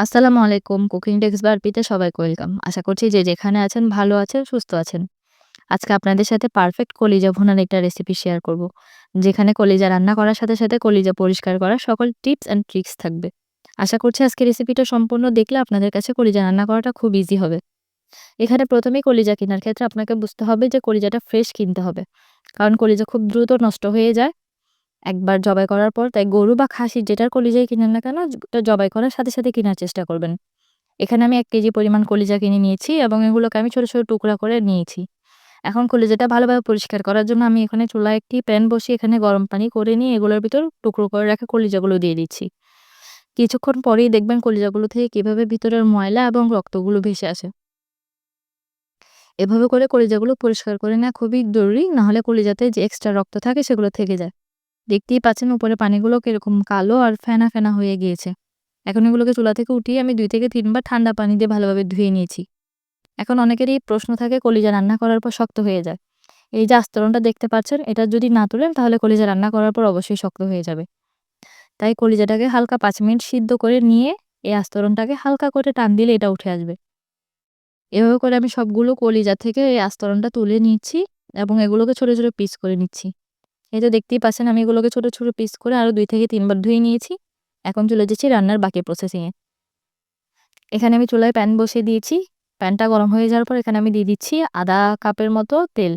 আসসালামু আলাইকুম। Cooking desk বারপিতে সবাইকে ওয়েলকাম। আশা করছি যে যেখানে আছেন ভালো আছেন, সুস্থ আছেন। আজকে আপনাদের সাথে পারফেক্ট কলিজা ভুনার একটা রেসিপি শেয়ার করব। যেখানে কলিজা রান্না করার সাথে সাথে কলিজা পরিষ্কার করার সকল টিপস অ্যান্ড ট্রিক্স থাকবে। আশা করছি আজকে রেসিপিটা সম্পূর্ণ দেখলে আপনাদের কাছে কলিজা রান্না করাটা খুব ইজি হবে। এখানে প্রথমেই কলিজা কেনার ক্ষেত্রে আপনাকে বুঝতে হবে যে কলিজাটা ফ্রেশ কিনতে হবে। কারণ কলিজা খুব দ্রুত নষ্ট হয়ে যায়। একবার জবাই করার পর তাই গরু বা খাসি যেটার কলিজাই কিনেন না কেন জবাই করার সাথে সাথে কেনার চেষ্টা করবেন। এখানে আমি এক কেজি পরিমাণ কলিজা কিনে নিয়েছি এবং এগুলোকে আমি ছোটো ছোটো টুকরা করে নিয়েছি। এখন কলিজাটা ভালোভাবে পরিষ্কার করার জন্য আমি এখানে চুলায় একটি প্যান বসিয়ে এখানে গরম পানি করে নিয়ে এগুলোর ভিতর টুকরো করে রাখা কলিজাগুলো দিয়ে দিচ্ছি। কিছুক্ষণ পরেই দেখবেন কলিজাগুলো থেকে কীভাবে ভিতরের ময়লা এবং রক্তগুলো ভেসে আসে। এভাবে করে কলিজাগুলো পরিষ্কার করে নেওয়া খুবই জরুরি, নাহলে কলিজাতে যে এক্সট্রা রক্ত থাকে সেগুলো থেকে যায়। দেখতেই পাচ্ছেন উপরে পানিগুলো কীরকম কালো আর ফেনা ফেনা হয়ে গিয়েছে। এখন এগুলোকে চুলা থেকে উঠিয়ে আমি দুই থেকে তিনবার ঠান্ডা পানি দিয়ে ভালোভাবে ধুয়ে নিয়েছি। এখন অনেকেরই প্রশ্ন থাকে, কলিজা রান্না করার পর শক্ত হয়ে যায়। এই যে আস্তরণটা দেখতে পাচ্ছেন, এটা যদি না তোলেন তাহলে কলিজা রান্না করার পর অবশ্যই শক্ত হয়ে যাবে। তাই কলিজাটাকে হালকা পাঁচ মিনিট সিদ্ধ করে নিয়ে এই আস্তরণটাকে হালকা করে টান দিলে এটা উঠে আসবে। এভাবে করে আমি সবগুলো কলিজা থেকে এই আস্তরণটা তুলে নিচ্ছি এবং এগুলোকে ছোটো ছোটো পিস করে নিচ্ছি। এই তো দেখতেই পাচ্ছেন আমি এগুলোকে ছোটো ছোটো পিস করে আরও দুই থেকে তিনবার ধুয়ে নিয়েছি। এখন চলে যাচ্ছি রান্নার বাকি প্রসেসিংয়ে এখানে আমি চুলায় প্যান বসিয়ে দিয়েছি। প্যানটা গরম হয়ে যাওয়ার পর এখানে আমি দিয়ে দিচ্ছি আধা কাপের মতো তেল।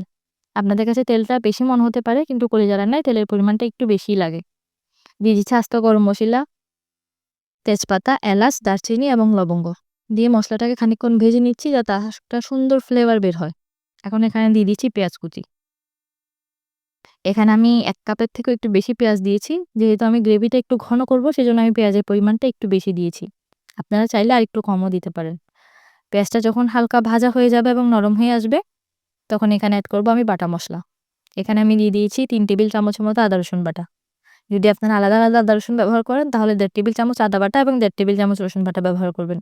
আপনাদের কাছে তেলটা বেশি মনে হতে পারে, কিন্তু কলিজা রান্নায় তেলের পরিমাণটা একটু বেশিই লাগে। দিয়ে দিচ্ছি আস্ত গরম মশলা, তেজপাতা, এলাচ, দারচিনি এবং লবঙ্গ। দিয়ে মশলাটাকে খানিকক্ষণ ভেজে নিচ্ছি যাতে একটা সুন্দর ফ্লেভার বের হয়। এখন এখানে দিয়ে দিচ্ছি পেঁয়াজ কুচি। এখানে আমি এক কাপের থেকেও একটু বেশি পেঁয়াজ দিয়েছি। যেহেতু আমি গ্রেভিটা একটু ঘন করব, সেজন্য আমি পেঁয়াজের পরিমাণটা একটু বেশি দিয়েছি। আপনারা চাইলে আর একটু কমও দিতে পারেন। পেঁয়াজটা যখন হালকা ভাজা হয়ে যাবে এবং নরম হয়ে আসবে, তখন এখানে অ্যাড করব আমি বাটা মশলা। এখানে আমি দিয়ে দিয়েছি তিন টেবিল চামচের মতো আদা, রসুন বাটা। যদি আপনারা আলাদা আলাদা আদা, রসুন ব্যবহার করেন, তাহলে দেড় টেবিল চামচ আদা বাটা এবং দেড় টেবিল চামচ রসুন বাটা ব্যবহার করবেন।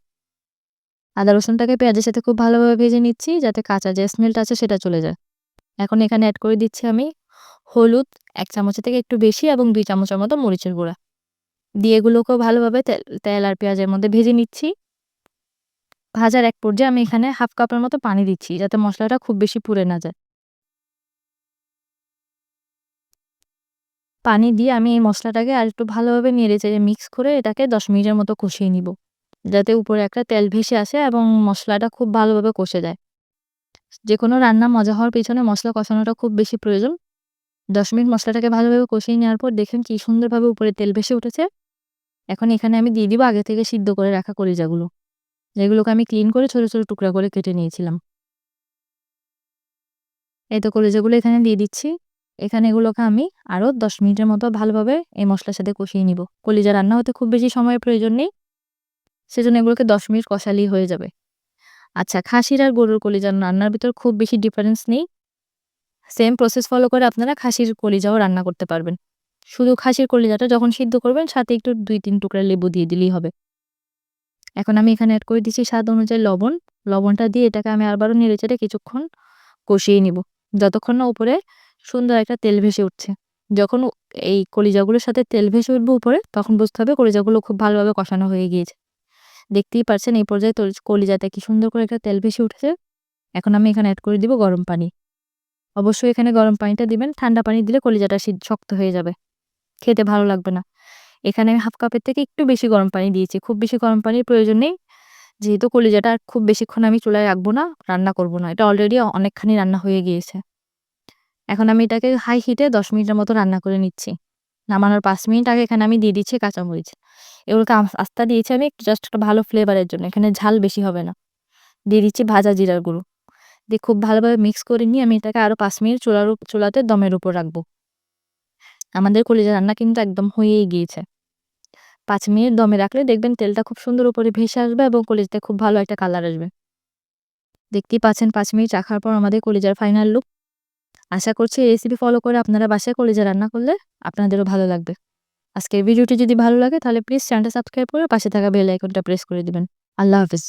আদা, রসুনটাকে পেঁয়াজের সাথে খুব ভালোভাবে ভেজে নিচ্ছি, যাতে কাঁচা যে স্মেলটা আছে সেটা চলে যায়। এখন এখানে অ্যাড করে দিচ্ছি আমি হলুদ এক চামচের থেকে একটু বেশি এবং দুই চামচের মতো মরিচের গুঁড়া। দিয়ে এগুলোকেও ভালোভাবে তেল তেল আর পেঁয়াজের মধ্যে ভেজে নিচ্ছি। ভাজার এক পর্যায়ে আমি এখানে হাফ কাপের মতো পানি দিচ্ছি যাতে মশলাটা খুব বেশি পুড়ে না যায়। পানি দিয়ে আমি এই মশলাটাকে আর একটু ভালোভাবে নেড়ে চেড়ে মিক্স করে এটাকে দশ মিনিটের মতো কষিয়ে নিব। যাতে উপরে একটা তেল ভেসে আসে এবং মশলাটা খুব ভালোভাবে কষে যায়। যে কোনো রান্না মজা হওয়ার পিছনে মশলা কষানোটা খুব বেশি প্রয়োজন। দশ মিনিট মশলাটাকে ভালোভাবে কষিয়ে নেওয়ার পর দেখেন কি সুন্দরভাবে উপরে তেল ভেসে উঠেছে। এখন এখানে আমি দিয়ে দিব আগে থেকে সিদ্ধ করে রাখা কলিজাগুলো, যেগুলোকে আমি ক্লিন করে ছোটো ছোটো টুকরা করে কেটে নিয়েছিলাম। এই তো কলিজাগুলো এখানে দিয়ে দিচ্ছি। এখানে এগুলোকে আমি আরও দশ মিনিটের মতো ভালোভাবে এই মশলার সাথে কষিয়ে নিব। কলিজা রান্না হতে খুব বেশি সময়ের প্রয়োজন নেই, সেজন্য এগুলোকে দশ মিনিট কষালেই হয়ে যাবে। আচ্ছা খাসির আর গরুর কলিজা রান্নার ভিতর খুব বেশি ডিফারেন্স নেই। সেম প্রসেস ফলো করে আপনারা খাসির কলিজাও রান্না করতে পারবেন। শুধু খাসির কলিজাটা যখন সিদ্ধ করবেন, সাথে একটু দুই তিন টুকরা লেবু দিয়ে দিলেই হবে। এখন আমি এখানে অ্যাড করে দিচ্ছি স্বাদ অনুযায়ী লবণ। লবণটা দিয়ে এটাকে আমি আবারও নেড়ে চেড়ে কিছুক্ষণ কষিয়ে নিব। যতক্ষণ না উপরে সুন্দর একটা তেল ভেসে উঠছে। যখন এই কলিজাগুলোর সাথে তেল ভেসে উঠবে উপরে, তখন বুঝতে হবে কলিজাগুলো খুব ভালোভাবে কষানো হয়ে গিয়েছে। দেখতেই পারছেন এই পর্যায়ে কলিজাতে কি সুন্দর করে একটা তেল ভেসে উঠেছে। এখন আমি এখানে অ্যাড করে দিব গরম পানি। অবশ্যই এখানে গরম পানিটা দিবেন। ঠান্ডা পানি দিলে কলিজাটা শক্ত হয়ে যাবে। খেতে ভালো লাগবে না। এখানে আমি হাফ কাপের থেকে একটু বেশি গরম পানি দিয়েছি। খুব বেশি গরম পানির প্রয়োজন নেই। যেহেতু কলিজাটা আর খুব বেশিক্ষণ আমি চুলায় রাখব না, রান্না করব না। এটা অলরেডি অনেকখানি রান্না হয়ে গিয়েছে। এখন আমি এটাকে হাই হিটে দশ মিনিটের মতো রান্না করে নিচ্ছি। নামানোর পাঁচ মিনিট আগে এখানে আমি দিয়ে দিচ্ছি কাঁচামরিচ। এগুলোকে আস্তা দিয়েছি আমি জাস্ট একটা ভালো ফ্লেভারের জন্য। এখানে ঝাল বেশি হবে না। দিয়ে দিচ্ছি ভাজা জিরার গুঁড়ো। দিয়ে খুব ভালোভাবে মিক্স করে নিয়ে আমি এটাকে আরও পাঁচ মিনিট চুলার চুলাতে দমের উপর রাখব। আমাদের কলিজা রান্না কিন্তু একদম হয়েই গিয়েছে। পাঁচ মিনিট দমে রাখলে দেখবেন তেলটা খুব সুন্দর উপরে ভেসে আসবে এবং কলিজাতে খুব ভালো একটা কালার আসবে। দেখতেই পাচ্ছেন পাঁচ মিনিট রাখার পর আমাদের কলিজার ফাইনাল লুক আশা করছি এই রেসিপি ফলো করে আপনারা বাসায় কলিজা রান্না করলে আপনাদেরও ভালো লাগবে। আজকের ভিডিওটি যদি ভালো লাগে তাহলে প্লিজ চ্যানেলটা সাবস্ক্রাইব করে পাশে থাকা বেল আইকনটা প্রেস করে দিবেন। আল্লাহ হাফিজ।